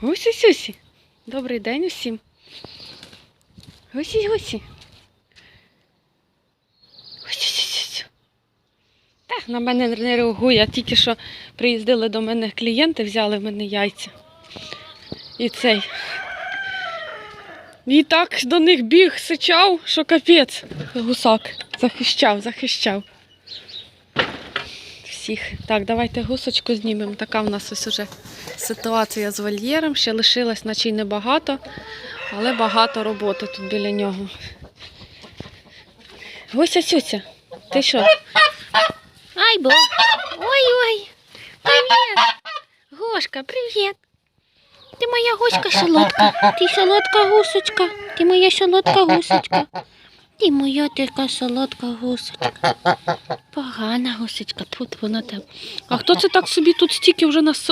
Гусі сюсі. Добрий день усім. Гусі гусі. Так, на мене не реагує. Тільки що приїздили до мене клієнти, взяли в мене яйця. І цей. І так до них біг, сичав, що капець. Гусак. Захищав, захищав. Всіх. Так, давайте гусочку знімемо. Така в нас ось уже ситуація з вольєром. Ще лишилось, наче небагато, але багато роботи тут біля нього. Гуся Сюся, ти що? Ай, бо. Ой-ой. Привіт. Гошка, привіт. Ти моя гуська солодка. Ти солодка гусочка. Ти моя солодка гусочка. Ти моя така солодка гусочка. Погана гусочка. Тут вона там. А хто це так собі тут стільки вже нас.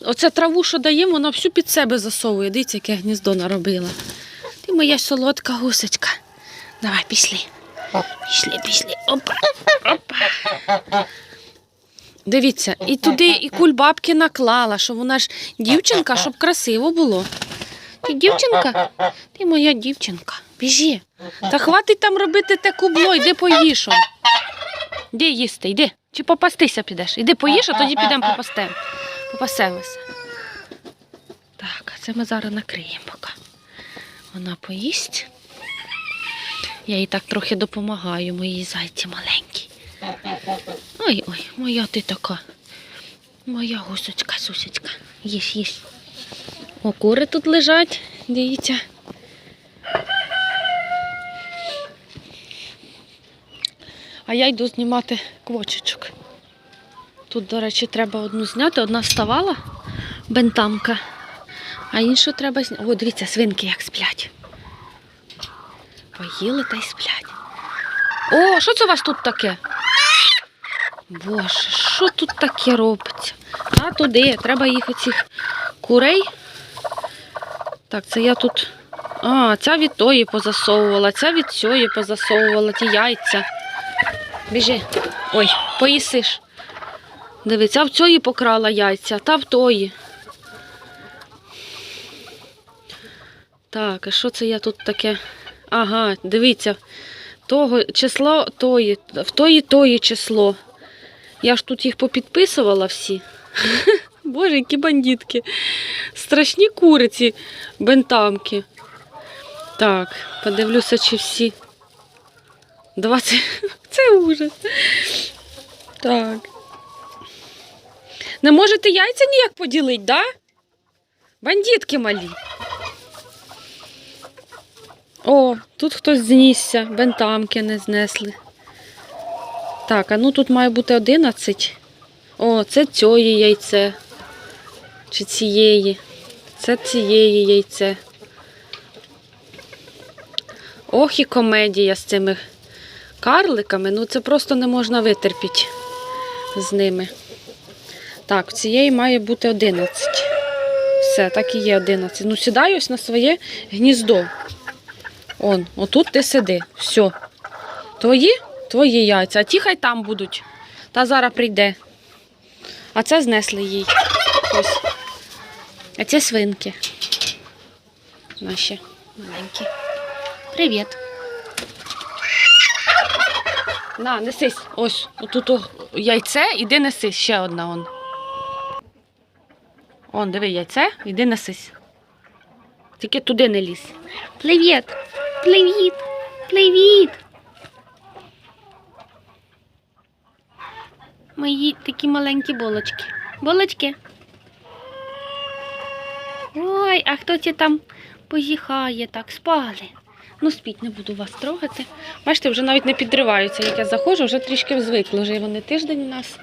Оце траву, що даємо, вона всю під себе засовує. Дивіться, яке гніздо наробила. Ти моя солодка гусочка. Давай, пішли. Пішли, пішли. Опа. Опа. Дивіться, і туди і кульбабки наклала, що вона ж дівчинка, щоб красиво було. Ти дівчинка? Ти моя дівчинка. Біжи. Та хватить там робити те кубло, йди поїж. он. Іди їсти, йди. Чи попастися підеш? Іди поїж, а тоді підемо попастемо. Попасемося. Так, а це ми зараз накриємо поки. Вона поїсть. Я їй так трохи допомагаю, моїй зайці маленькій. Ой, ой, моя ти така. Моя гусочка, сусечка. Їж, їж. О, кури тут лежать, дивіться. А я йду знімати квочечок. Тут, до речі, треба одну зняти. Одна вставала, бентамка, а іншу треба зняти. О, дивіться, свинки як сплять. Поїли та й сплять. О, що це у вас тут таке? Боже, що тут таке робиться? А туди, треба їх оцих курей. Так, це я тут. А, ця від тої позасовувала, ця від цієї позасовувала, ті яйця. Біжи. Ой, поїсиш. Дивіться, а в цієї покрала яйця, та в тої. Так, а що це я тут таке? Ага, дивіться, того число тої, в тої тої число. Я ж тут їх попідписувала всі. Боже, які бандитки. Страшні куриці, бентамки. Так, подивлюся, чи всі. 20. Це ужас. Так. Не можете яйця ніяк поділити, да? Бандитки малі. О, тут хтось знісся, бентамки не знесли. Так, а ну тут має бути 11. О, це цієї яйце. Чи цієї. Це цієї яйце. Ох і комедія з цими карликами. Ну це просто не можна витерпіти з ними. Так, цієї має бути 11. Все, так і є 11. Ну, сідай на своє гніздо. Он, отут ти сиди. Все. Твої? Твої яйця. А ті хай там будуть. Та зараз прийде. А це знесли їй. Ось. А це свинки. Наші маленькі. Привіт. На, несись. Ось, отут о, яйце, іди несись. Ще одна он. Он, диви, яйце, іди несись. Тільки туди не лізь. Привіт. Привіт. Привіт. Мої такі маленькі булочки. Булочки. Ой, а хто це там позіхає так, спали. Ну, спіть, не буду вас трогати. Бачите, вже навіть не підриваються, як я заходжу, вже трішки звикли. Вже вони тиждень у нас.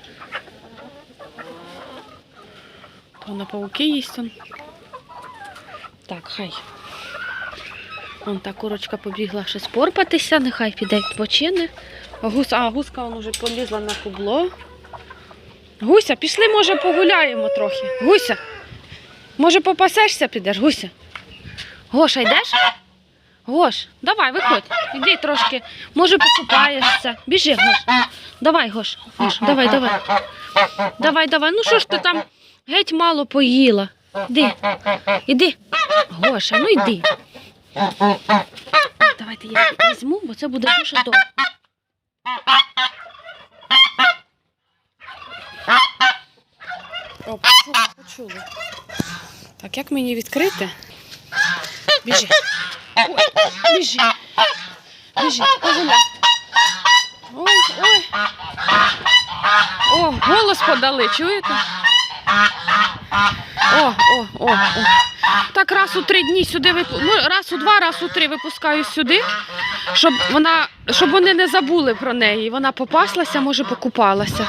То на пауки їсть он. Так, хай. Вон та курочка побігла ще спорпатися, нехай піде відпочине. А гуска, а гуска вон уже полізла на кубло. Гуся, пішли, може, погуляємо трохи. Гуся, може попасешся підеш, Гуся? Гоша, йдеш? Гош, давай, виходь. Іди трошки. Може, покупаєшся. Біжи, Гош. Давай, Гош. Гош, давай, давай. Давай, давай. Ну що ж ти там геть мало поїла. Іди. Іди. Гоша, ну йди. Давайте я візьму, бо це буде дуже довго. О, почули, почули. Так, як мені відкрити? Біжи. Ой, біжи. Біжи, погуляй. Ой, ой. О, голос подали, чуєте? О, о, о, о. Так раз у три дні сюди випу... ну, раз у два, раз у три випускаю сюди, щоб вона, щоб вони не забули про неї. Вона попаслася, може, покупалася.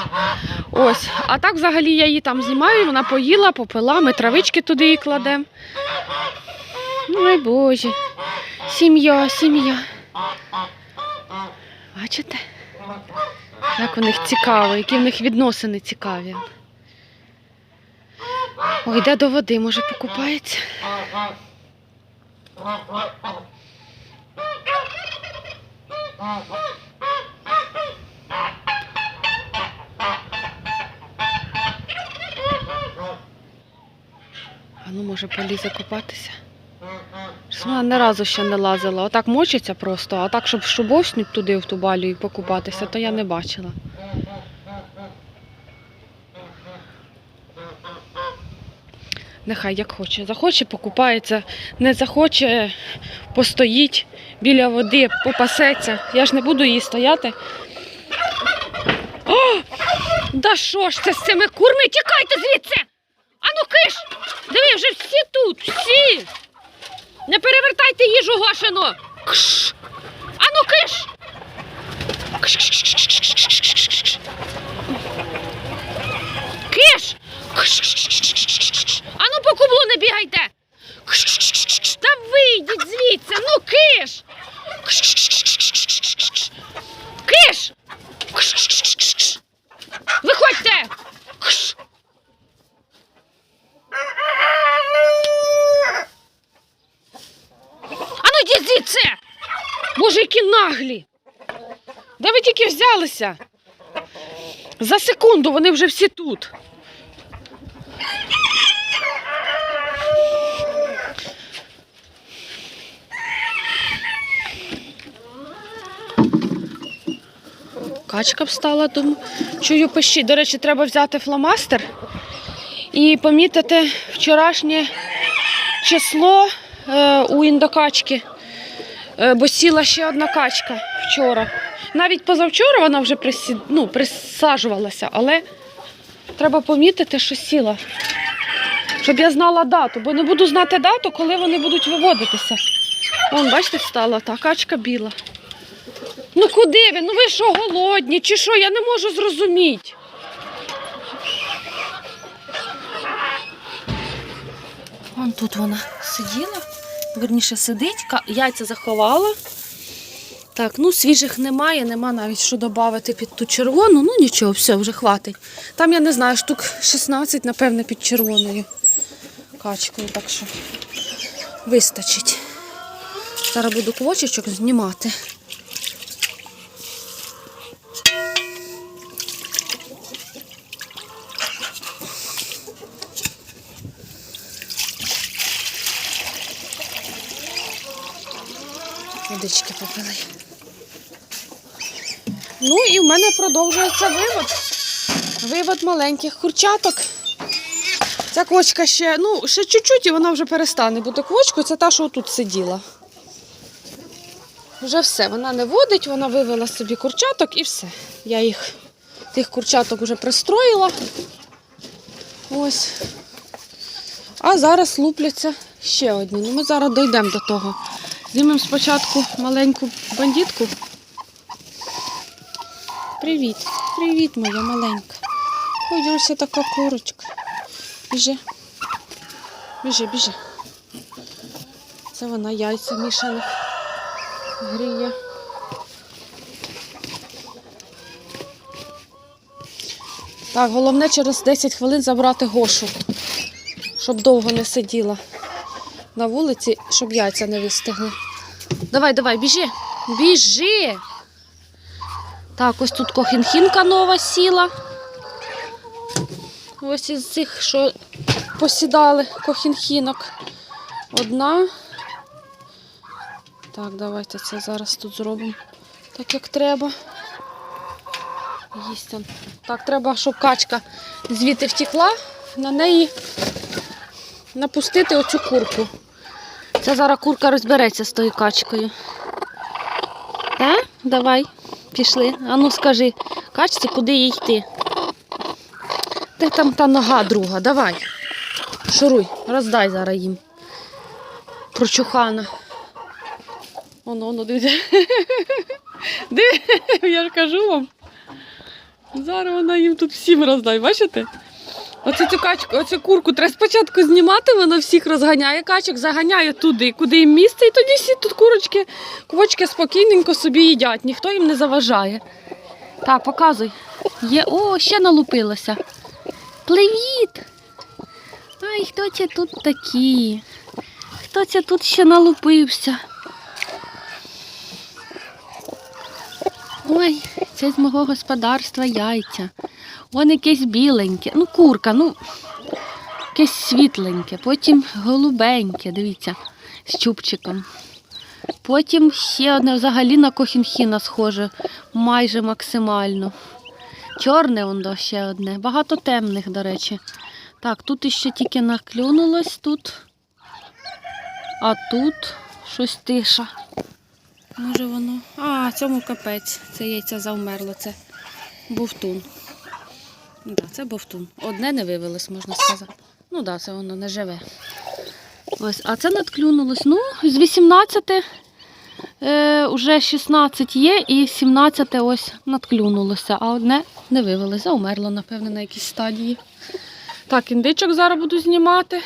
Ось. А так взагалі я її там знімаю, вона поїла, попила, ми травички туди її кладемо. Ой Боже. Сім'я, сім'я. Бачите? Як у них цікаво, які в них відносини цікаві. Ой, йде до води, може покупається. А ну, може, полізе купатися. Вона ні разу ще не лазила. Отак мочиться просто, а так, щоб шубовснуть туди в ту балю і покупатися, то я не бачила. Нехай як хоче. Захоче, покупається, не захоче, постоїть біля води, попасеться. Я ж не буду її стояти. О! Да що ж це з цими курми? Тікайте звідси! Ану киш! Диви, вже всі тут, всі! Не перевертайте їжу Гошину! Кш! Ану киш! Кш-кш-кш-кш-кш-кш-кш-кш. Киш! Кш-кш-кш-кш-кш-кш. Ану по кублу не бігайте! Кш-кш-кш-кш. Та вийдіть звідси, ну киш! Кш-кш-кш-кш-кш-кш. Киш! Кш-кш-кш-кш. Виходьте! Кш. Ану йдіть звідси! Боже, які наглі! Де ви тільки взялися? За секунду вони вже всі тут. Качка встала, думаю, чую пищить. До речі, треба взяти фломастер і помітити вчорашнє число е, у індокачки, бо сіла ще одна качка вчора. Навіть позавчора вона вже присі... ну, присаджувалася, але треба помітити, що сіла. Щоб я знала дату, бо не буду знати дату, коли вони будуть виводитися. Вон, бачите, встала та качка біла. Ну куди ви? Ну ви що, голодні? Чи що? Я не можу зрозуміти. Вон тут вона сиділа, верніше сидить, яйця заховала. Так, ну свіжих немає, нема навіть що додати під ту червону. Ну нічого, все, вже хватить. Там, я не знаю, штук 16, напевне, під червоною качкою, так що вистачить. Зараз буду квочечок знімати. Водички попили. Ну і в мене продовжується вивод. Вивод маленьких курчаток. Ця квочка ще, ну, ще чуть-чуть і вона вже перестане бути квочкою. Це та, що тут сиділа. Вже все, вона не водить, вона вивела собі курчаток і все. Я їх, тих курчаток вже пристроїла. Ось. А зараз лупляться ще одні. Ну, ми зараз дійдемо до того. Знімемо спочатку маленьку бандитку. Привіт, привіт, моя маленька. Ой, ось така курочка. Біжи. Біжи, біжи. Це вона яйця мішаних гріє. Так, головне через 10 хвилин забрати Гошу, щоб довго не сиділа на вулиці, щоб яйця не вистигли. Давай, давай, біжи. Біжи. Так, ось тут кохінхінка нова сіла. Ось із цих, що посідали кохінхінок. Одна. Так, давайте це зараз тут зробимо так, як треба. Їсть он. Так, треба, щоб качка звідти втекла, на неї напустити оцю курку. Це зараз курка розбереться з тою качкою. Так? Давай, пішли. Ану скажи, качці, куди їй йти? Де там та нога друга? Давай. Шуруй, роздай зараз їм. Прочухана. Воно, воно, дивіться. Диви, я ж кажу вам. Зараз вона їм тут всім роздай, бачите? Оцю цю качку, оцю курку треба спочатку знімати, вона всіх розганяє, качок заганяє туди, куди їм місце, і тоді всі тут курочки, квочки спокійненько собі їдять, ніхто їм не заважає. Так, показуй. Є, о, ще налупилося. Привіт! Ай, хто це тут такі? Хто це тут ще налупився? Ой, це з мого господарства яйця. Вон якесь біленьке. Ну, курка, ну якесь світленьке, потім голубеньке, дивіться, з чубчиком. Потім ще одне взагалі на кохінхіна схоже, майже максимально. Чорне воно ще одне. Багато темних, до речі. Так, тут іще тільки наклюнулось тут. А тут щось тиша. Може воно. А, цьому капець. Це яйця завмерло. Це бовтун. Да, це бовтун. Одне не вивелось, можна сказати. Ну так, це воно не живе. Ось, а це надклюнулось. Ну, з 18 е, вже 16 є і 17 ось надклюнулося, а одне не вивелось, заумерло, напевно, на якійсь стадії. Так, індичок зараз буду знімати.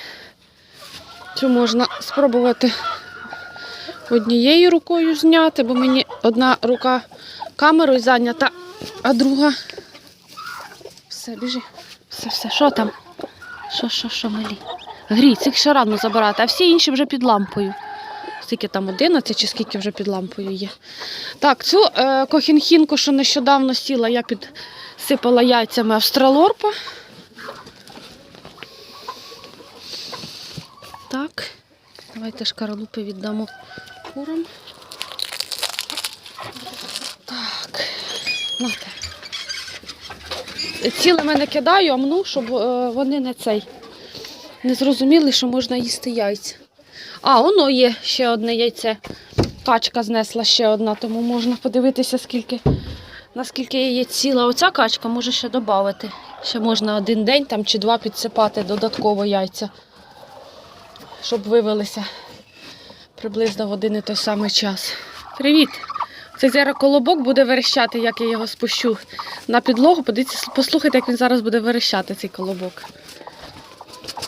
Чи можна спробувати однією рукою зняти, бо мені одна рука камерою зайнята, а друга. Все, біжи. Все, все, що там? Що, що, що, малі? Грій, цих ще рано забирати, а всі інші вже під лампою. Скільки там 11 чи скільки вже під лампою є. Так, цю е, кохінхінку, що нещодавно сіла, я підсипала яйцями австралорпа. Так, давайте шкаралупи віддамо курам. Так, нате. Цілими не кидаю, а мну, щоб е, вони не цей. Не зрозуміли, що можна їсти яйця. А, воно є ще одне яйце. Качка знесла ще одна, тому можна подивитися, скільки, наскільки яєць ціла. Оця качка може ще додати. Ще можна один день там, чи два підсипати додатково яйця, щоб вивелися приблизно в один і той самий час. Привіт! Це зараз колобок буде верещати, як я його спущу на підлогу. Подивіться, послухайте, як він зараз буде верещати, цей колобок.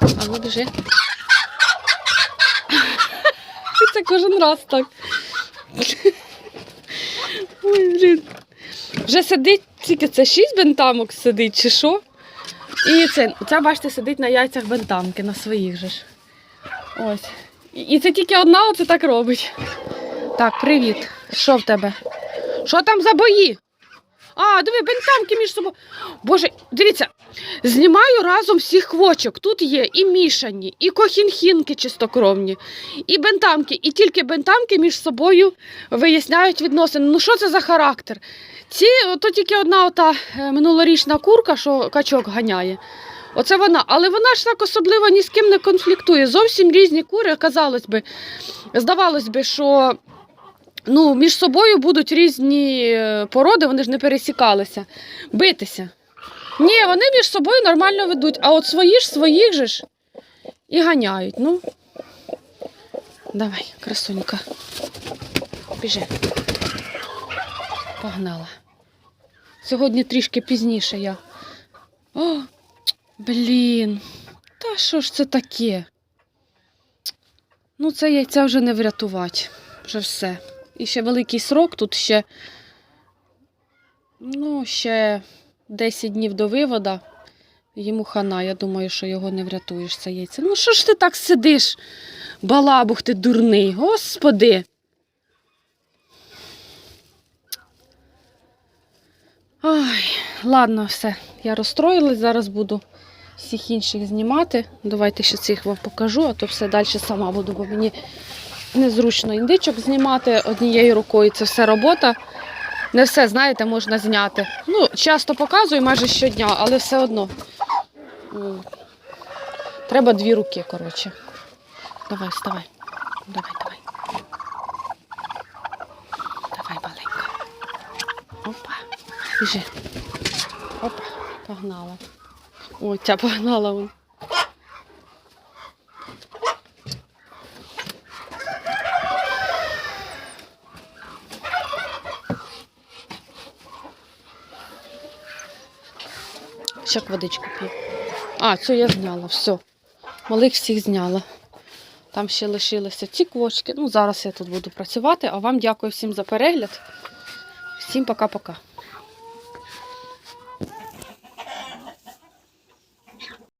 А ну біжи. Це кожен раз так. Ой, блін. Вже сидить, тільки це шість бентамок сидить, чи що? І це, це, бачите, сидить на яйцях бентамки, на своїх же ж. Ось. І це тільки одна оце так робить. Так, привіт. Що в тебе? Що там за бої? А, диви, бентамки між собою. Боже, дивіться, знімаю разом всіх хвочок. Тут є і мішані, і кохінхінки чистокровні, і бентамки. І тільки бентамки між собою виясняють відносини. Ну що це за характер? Ці, то тільки одна ота е, минулорічна курка, що качок ганяє. Оце вона, але вона ж так особливо ні з ким не конфліктує. Зовсім різні кури, казалось би, здавалось би, що ну, між собою будуть різні е, породи, вони ж не пересікалися. Битися. Ні, вони між собою нормально ведуть, а от свої ж своїх же ж і ганяють. Ну, давай, красунька. Біжи. Погнала. Сьогодні трішки пізніше я. О, блін. Та що ж це таке? Ну, це яйця вже не врятувати. Вже все. І ще великий срок, тут ще, ну, ще 10 днів до вивода. Йому хана, я думаю, що його не врятуєш це яйце. Ну що ж ти так сидиш? Балабух ти дурний, господи. Ай, ладно, все. Я розстроїлась, зараз буду всіх інших знімати. Давайте ще цих вам покажу, а то все далі сама буду, бо мені незручно індичок знімати однією рукою. Це все робота. Не все, знаєте, можна зняти. Ну, часто показую майже щодня, але все одно. Треба дві руки, коротше. Давай, вставай. Давай, давай. Давай, маленька. Опа. Біжи. Опа, погнала. О, ця погнала вон. Ще водичку п'є. А, цю я зняла, все. Малих всіх зняла. Там ще лишилися ці квочки. Ну, зараз я тут буду працювати. А вам дякую всім за перегляд. Всім пока-пока.